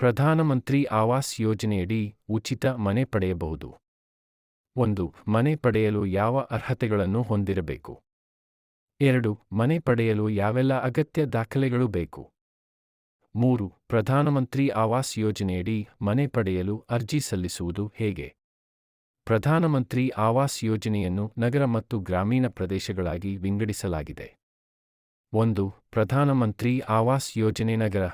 ಪ್ರಧಾನಮಂತ್ರಿ ಆವಾಸ್ ಯೋಜನೆಯಡಿ ಉಚಿತ ಮನೆ ಪಡೆಯಬಹುದು. ಒಂದು, ಮನೆ ಪಡೆಯಲು ಯಾವ ಅರ್ಹತೆಗಳನ್ನು ಹೊಂದಿರಬೇಕು? ಎರಡು, ಮನೆ ಪಡೆಯಲು ಯಾವೆಲ್ಲ ಅಗತ್ಯ ದಾಖಲೆಗಳು ಬೇಕು? ಮೂರು ಪ್ರಧಾನಮಂತ್ರಿ ಆವಾಸ್ ಯೋಜನೆಯಡಿ ಮನೆ ಪಡೆಯಲು ಅರ್ಜಿ ಸಲ್ಲಿಸುವುದು ಹೇಗೆ? ಪ್ರಧಾನಮಂತ್ರಿ ಆವಾಸ್ ಯೋಜನೆಯನ್ನು ನಗರ ಮತ್ತು ಗ್ರಾಮೀಣ ಪ್ರದೇಶಗಳಾಗಿ ವಿಂಗಡಿಸಲಾಗಿದೆ. ಒಂದು ಪ್ರಧಾನಮಂತ್ರಿ ಆವಾಸ್ ಯೋಜನೆ ನಗರ.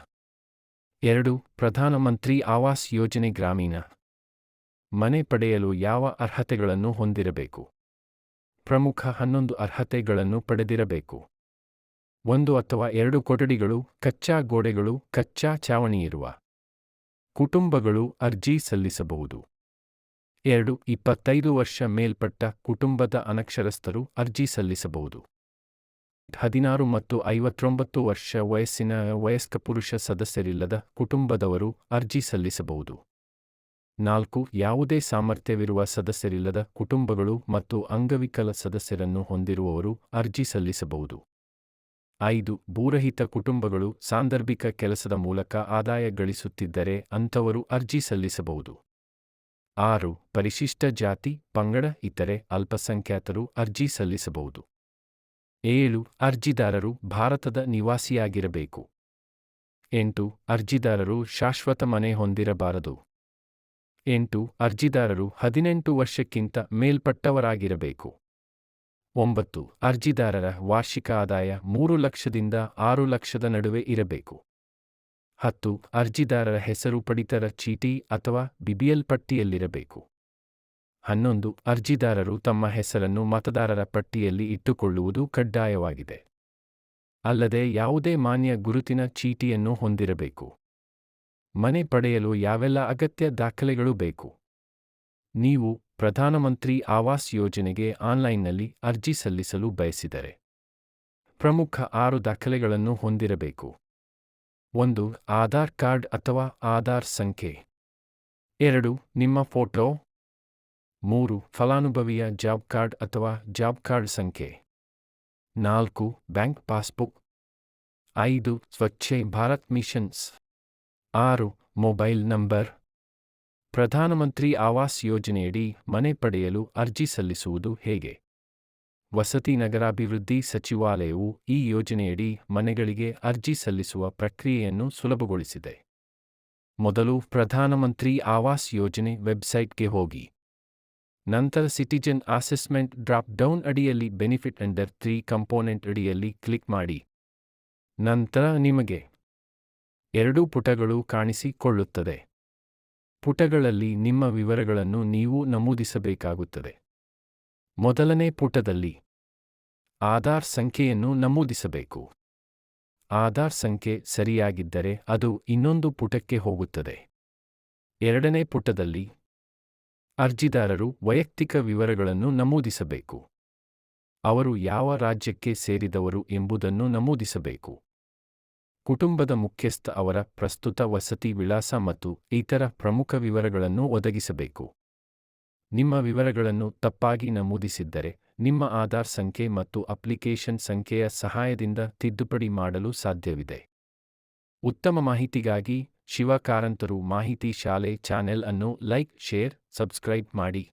ಎರಡು ಪ್ರಧಾನಮಂತ್ರಿ ಆವಾಸ್ ಯೋಜನೆ ಗ್ರಾಮೀಣ. ಮನೆ ಪಡೆಯಲು ಯಾವ ಅರ್ಹತೆಗಳನ್ನು ಹೊಂದಿರಬೇಕು? ಪ್ರಮುಖ ಹನ್ನೊಂದು ಅರ್ಹತೆಗಳನ್ನು ಪಡೆದಿರಬೇಕು. ಒಂದು ಅಥವಾ ಎರಡು ಕೊಠಡಿಗಳು, ಕಚ್ಚಾ ಗೋಡೆಗಳು, ಕಚ್ಚಾ ಚಾವಣಿಯಿರುವ ಕುಟುಂಬಗಳು ಅರ್ಜಿ ಸಲ್ಲಿಸಬಹುದು. ಎರಡು, ಇಪ್ಪತ್ತೈದು ವರ್ಷ ಮೇಲ್ಪಟ್ಟ ಕುಟುಂಬದ ಅನಕ್ಷರಸ್ಥರು ಅರ್ಜಿ ಸಲ್ಲಿಸಬಹುದು. ಹದಿನಾರು ಮತ್ತು ಐವತ್ತೊಂಬತ್ತು ವರ್ಷ ವಯಸ್ಸಿನ ವಯಸ್ಕ ಪುರುಷ ಸದಸ್ಯರಿಲ್ಲದ ಕುಟುಂಬದವರು ಅರ್ಜಿ ಸಲ್ಲಿಸಬಹುದು. ನಾಲ್ಕು, ಯಾವುದೇ ಸಾಮರ್ಥ್ಯವಿರುವ ಸದಸ್ಯರಿಲ್ಲದ ಕುಟುಂಬಗಳು ಮತ್ತು ಅಂಗವಿಕಲ ಸದಸ್ಯರನ್ನು ಹೊಂದಿರುವವರು ಅರ್ಜಿ ಸಲ್ಲಿಸಬಹುದು. ಐದು, ಭೂರಹಿತ ಕುಟುಂಬಗಳು ಸಾಂದರ್ಭಿಕ ಕೆಲಸದ ಮೂಲಕ ಆದಾಯ ಗಳಿಸುತ್ತಿದ್ದರೆ ಅಂಥವರು ಅರ್ಜಿ ಸಲ್ಲಿಸಬಹುದು. ಆರು, ಪರಿಶಿಷ್ಟ ಜಾತಿ, ಪಂಗಡ, ಇತರೆ ಅಲ್ಪಸಂಖ್ಯಾತರು ಅರ್ಜಿ ಸಲ್ಲಿಸಬಹುದು. ಏಳು ಅರ್ಜಿದಾರರು ಭಾರತದ ನಿವಾಸಿಯಾಗಿರಬೇಕು. ಎಂಟು ಅರ್ಜಿದಾರರು ಶಾಶ್ವತ ಮನೆ ಹೊಂದಿರಬಾರದು. ಎಂಟು ಅರ್ಜಿದಾರರು ಹದಿನೆಂಟು ವರ್ಷಕ್ಕಿಂತ ಮೇಲ್ಪಟ್ಟವರಾಗಿರಬೇಕು. ಒಂಬತ್ತು ಅರ್ಜಿದಾರರ ವಾರ್ಷಿಕ ಆದಾಯ ಮೂರು ಲಕ್ಷದಿಂದ ಆರು ಲಕ್ಷದ ನಡುವೆ ಇರಬೇಕು. ಹತ್ತು ಅರ್ಜಿದಾರರ ಹೆಸರು ಪಡಿತರ ಚೀಟಿ ಅಥವಾ ಬಿಬಿಎಲ್ ಪಟ್ಟಿಯಲ್ಲಿರಬೇಕು. ಹನ್ನೊಂದು ಅರ್ಜಿದಾರರು ತಮ್ಮ ಹೆಸರನ್ನು ಮತದಾರರ ಪಟ್ಟಿಯಲ್ಲಿ ಇಟ್ಟುಕೊಳ್ಳುವುದು ಕಡ್ಡಾಯವಾಗಿದೆ. ಅಲ್ಲದೆ ಯಾವುದೇ ಮಾನ್ಯ ಗುರುತಿನ ಚೀಟಿಯನ್ನು ಹೊಂದಿರಬೇಕು. ಮನೆ ಪಡೆಯಲು ಯಾವೆಲ್ಲ ಅಗತ್ಯ ದಾಖಲೆಗಳು ಬೇಕು? ನೀವು ಪ್ರಧಾನಮಂತ್ರಿ ಆವಾಸ್ ಯೋಜನೆಗೆ ಆನ್ಲೈನ್ನಲ್ಲಿ ಅರ್ಜಿ ಸಲ್ಲಿಸಲು ಬಯಸಿದರೆ ಪ್ರಮುಖ ಆರು ದಾಖಲೆಗಳನ್ನು ಹೊಂದಿರಬೇಕು. ಒಂದು, ಆಧಾರ್ ಕಾರ್ಡ್ ಅಥವಾ ಆಧಾರ್ ಸಂಖ್ಯೆ. ಎರಡು, ನಿಮ್ಮ ಫೋಟೋ ಮೂರು, ಫಲಾನುಭವಿಯ ಜಾಬ್ ಕಾರ್ಡ್ ಅಥವಾ ಜಾಬ್ ಕಾರ್ಡ್ ಸಂಖ್ಯೆ. ನಾಲ್ಕು, ಬ್ಯಾಂಕ್ ಪಾಸ್ಬುಕ್. ಐದು, ಸ್ವಚ್ಛೆ ಭಾರತ್ ಮಿಷನ್ಸ್. ಆರು, ಮೊಬೈಲ್ ನಂಬರ್. ಪ್ರಧಾನಮಂತ್ರಿ ಆವಾಸ್ ಯೋಜನೆಯಡಿ ಮನೆ ಪಡೆಯಲು ಅರ್ಜಿ ಸಲ್ಲಿಸುವುದು ಹೇಗೆ? ವಸತಿ ನಗರಾಭಿವೃದ್ಧಿ ಸಚಿವಾಲಯವು ಈ ಯೋಜನೆಯಡಿ ಮನೆಗಳಿಗೆ ಅರ್ಜಿ ಸಲ್ಲಿಸುವ ಪ್ರಕ್ರಿಯೆಯನ್ನು ಸುಲಭಗೊಳಿಸಿದೆ. ಮೊದಲು ಪ್ರಧಾನಮಂತ್ರಿ ಆವಾಸ್ ಯೋಜನೆ ವೆಬ್ಸೈಟ್ಗೆ ಹೋಗಿ. ನಂತರ ಸಿಟಿಜನ್ ಅಸೆಸ್ಮೆಂಟ್ ಡ್ರಾಪ್ ಡೌನ್ ಅಡಿಯಲ್ಲಿ ಬೆನಿಫಿಟ್ ಅಂಡರ್ ತ್ರೀ ಕಂಪೋನೆಂಟ್ ಅಡಿಯಲ್ಲಿ ಕ್ಲಿಕ್ ಮಾಡಿ. ನಂತರ ನಿಮಗೆ ಎರಡೂ ಪುಟಗಳು ಕಾಣಿಸಿಕೊಳ್ಳುತ್ತದೆ. ಪುಟಗಳಲ್ಲಿ ನಿಮ್ಮ ವಿವರಗಳನ್ನು ನೀವು ನಮೂದಿಸಬೇಕಾಗುತ್ತದೆ. ಮೊದಲನೇ ಪುಟದಲ್ಲಿ ಆಧಾರ್ ಸಂಖ್ಯೆಯನ್ನು ನಮೂದಿಸಬೇಕು. ಆಧಾರ್ ಸಂಖ್ಯೆ ಸರಿಯಾಗಿದ್ದರೆ ಅದು ಇನ್ನೊಂದು ಪುಟಕ್ಕೆ ಹೋಗುತ್ತದೆ. ಎರಡನೇ ಪುಟದಲ್ಲಿ ಅರ್ಜಿದಾರರು ವೈಯಕ್ತಿಕ ವಿವರಗಳನ್ನು ನಮೂದಿಸಬೇಕು. ಅವರು ಯಾವ ರಾಜ್ಯಕ್ಕೆ ಸೇರಿದವರು ಎಂಬುದನ್ನು ನಮೂದಿಸಬೇಕು. ಕುಟುಂಬದ ಮುಖ್ಯಸ್ಥ ಅವರ ಪ್ರಸ್ತುತ ವಸತಿ ವಿಳಾಸ ಮತ್ತು ಇತರ ಪ್ರಮುಖ ವಿವರಗಳನ್ನು ಒದಗಿಸಬೇಕು. ನಿಮ್ಮ ವಿವರಗಳನ್ನು ತಪ್ಪಾಗಿ ನಮೂದಿಸಿದ್ದರೆ ನಿಮ್ಮ ಆಧಾರ್ ಸಂಖ್ಯೆ ಮತ್ತು ಅಪ್ಲಿಕೇಶನ್ ಸಂಖ್ಯೆಯ ಸಹಾಯದಿಂದ ತಿದ್ದುಪಡಿ ಮಾಡಲು ಸಾಧ್ಯವಿದೆ. ಉತ್ತಮ ಮಾಹಿತಿಗಾಗಿ ಶಿವ ಕಾರಂತರು ಮಾಹಿತಿ ಶಾಲೆ ಚಾನೆಲ್ ಅನ್ನು ಲೈಕ್ ಶೇರ್ ಸಬ್ಸ್ಕ್ರೈಬ್ ಮಾಡಿ.